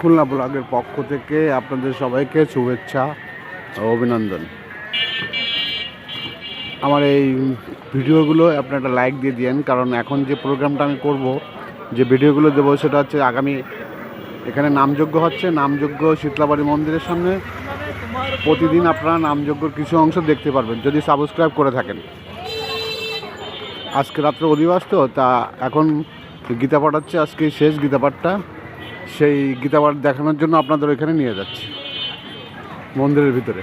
খুলনা ব্লগের পক্ষ থেকে আপনাদের সবাইকে শুভেচ্ছা অভিনন্দন। আমার এই ভিডিওগুলো আপনি একটা লাইক দিয়ে দিয়েন, কারণ এখন যে প্রোগ্রামটা আমি করব, যে ভিডিওগুলো দেবো সেটা হচ্ছে আগামী, এখানে নামযজ্ঞ হচ্ছে, নামযজ্ঞ শীতলাবাড়ি মন্দিরের সামনে। প্রতিদিন আপনারা নামযজ্ঞর কিছু অংশ দেখতে পারবেন, যদি সাবস্ক্রাইব করে থাকেন। আজকে রাত্রে অধিবাস তো, তা এখন গীতা পাঠ হচ্ছে, আজকে শেষ গীতা পাঠটা। সেই গীতাবাড়ি দেখানোর জন্য আপনাদের ওইখানে নিয়ে যাচ্ছি। মন্দিরের ভিতরে।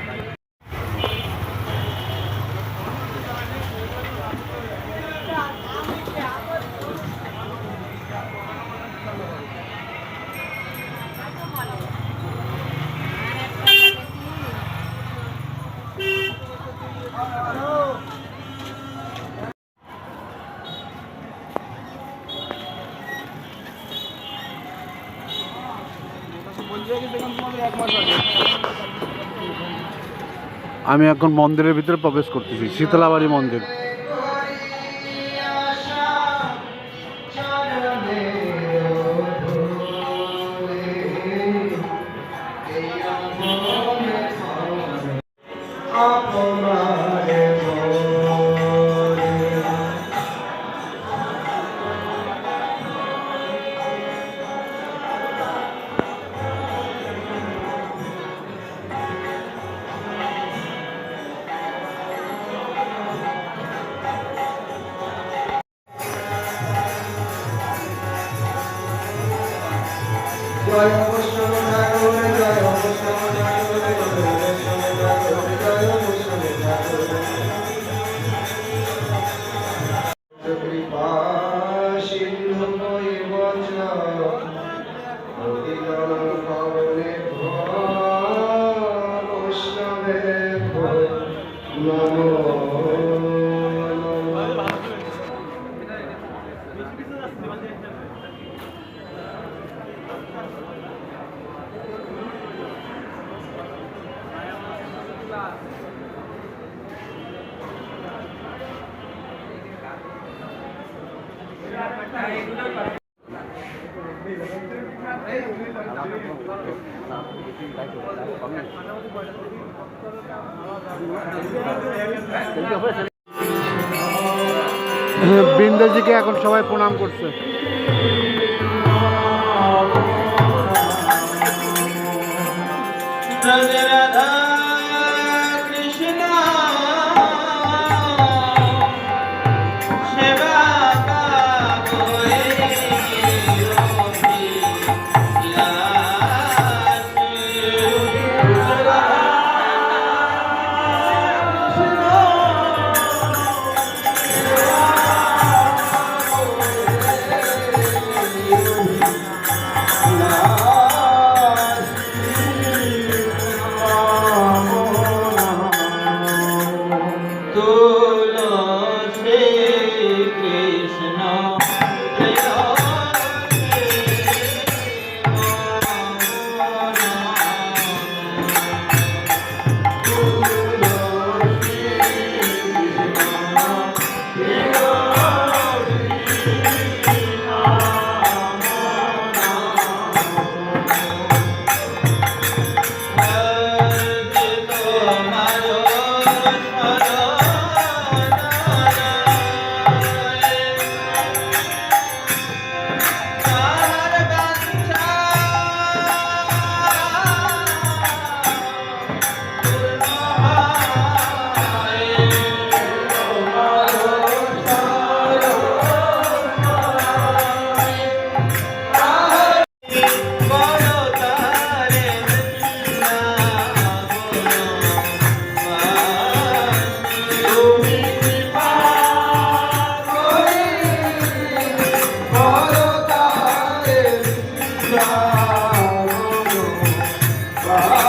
আমি এখন মন্দিরের ভিতরে প্রবেশ করতেছি শীতলাবাড়ি মন্দির। বৃন্দাজিকে এখন সবাই প্রণাম করছে। রাধে Bye.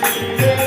Yeah.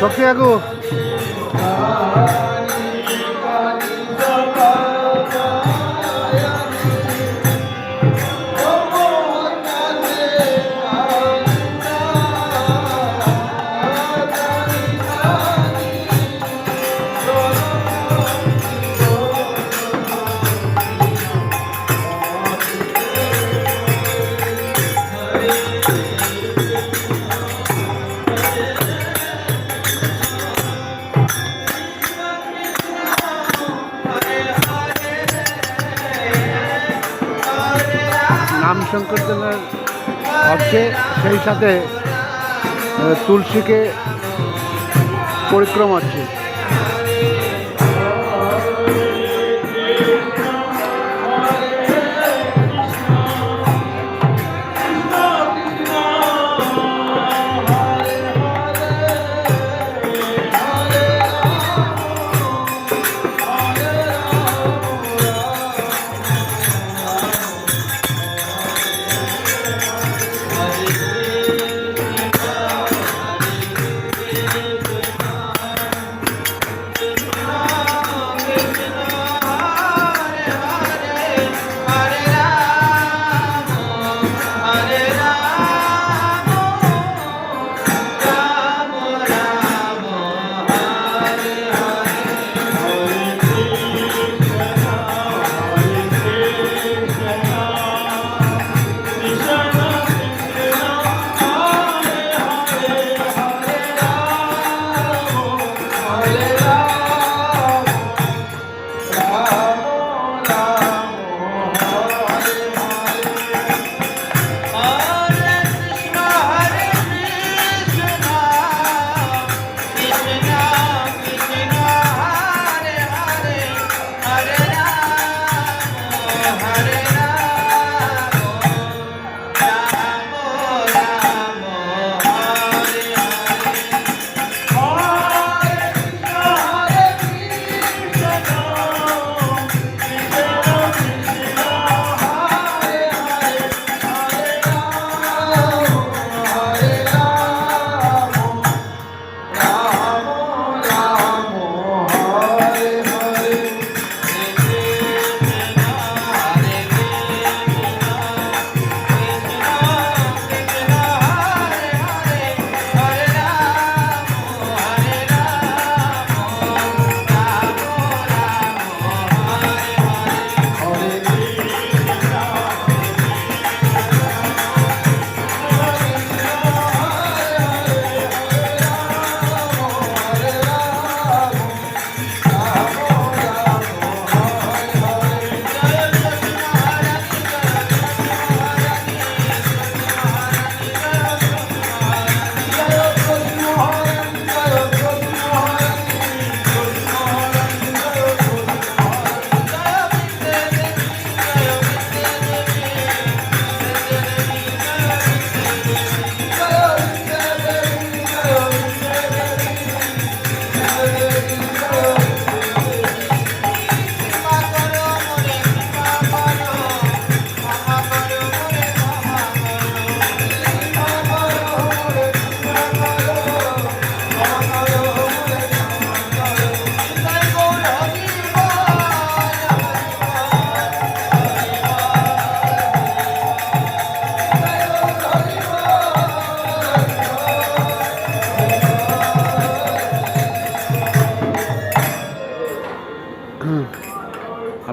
শক্তি কাকু নাম সংকীর্তনের অর্থে সেই সাথে তুলসীকে পরিক্রম হচ্ছে।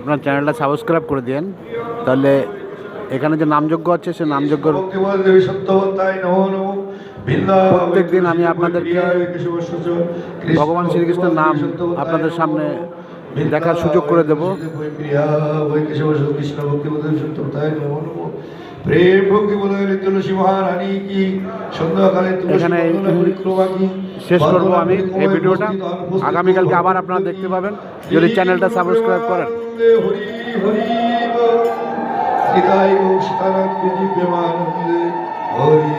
আপনার চ্যানেলটা সাবস্ক্রাইব করে দেন তাহলে এখানে যে নামযজ্ঞ আছে, সে নামযজ্ঞর প্রত্যেক দিন আমি আপনাদেরকে ভগবান শ্রীকৃষ্ণের নাম আপনাদের সামনে দেখার সুযোগ করে দেব। প্রেম ভক্তি বলে তুলসী মহারানী কি সন্ধ্যাকালে এখানে শেষ করব আমি এই ভিডিওটা আগামীকালকে আবার আপনারা দেখতে পাবেন যদি চ্যানেলটা সাবস্ক্রাইব করেন হরি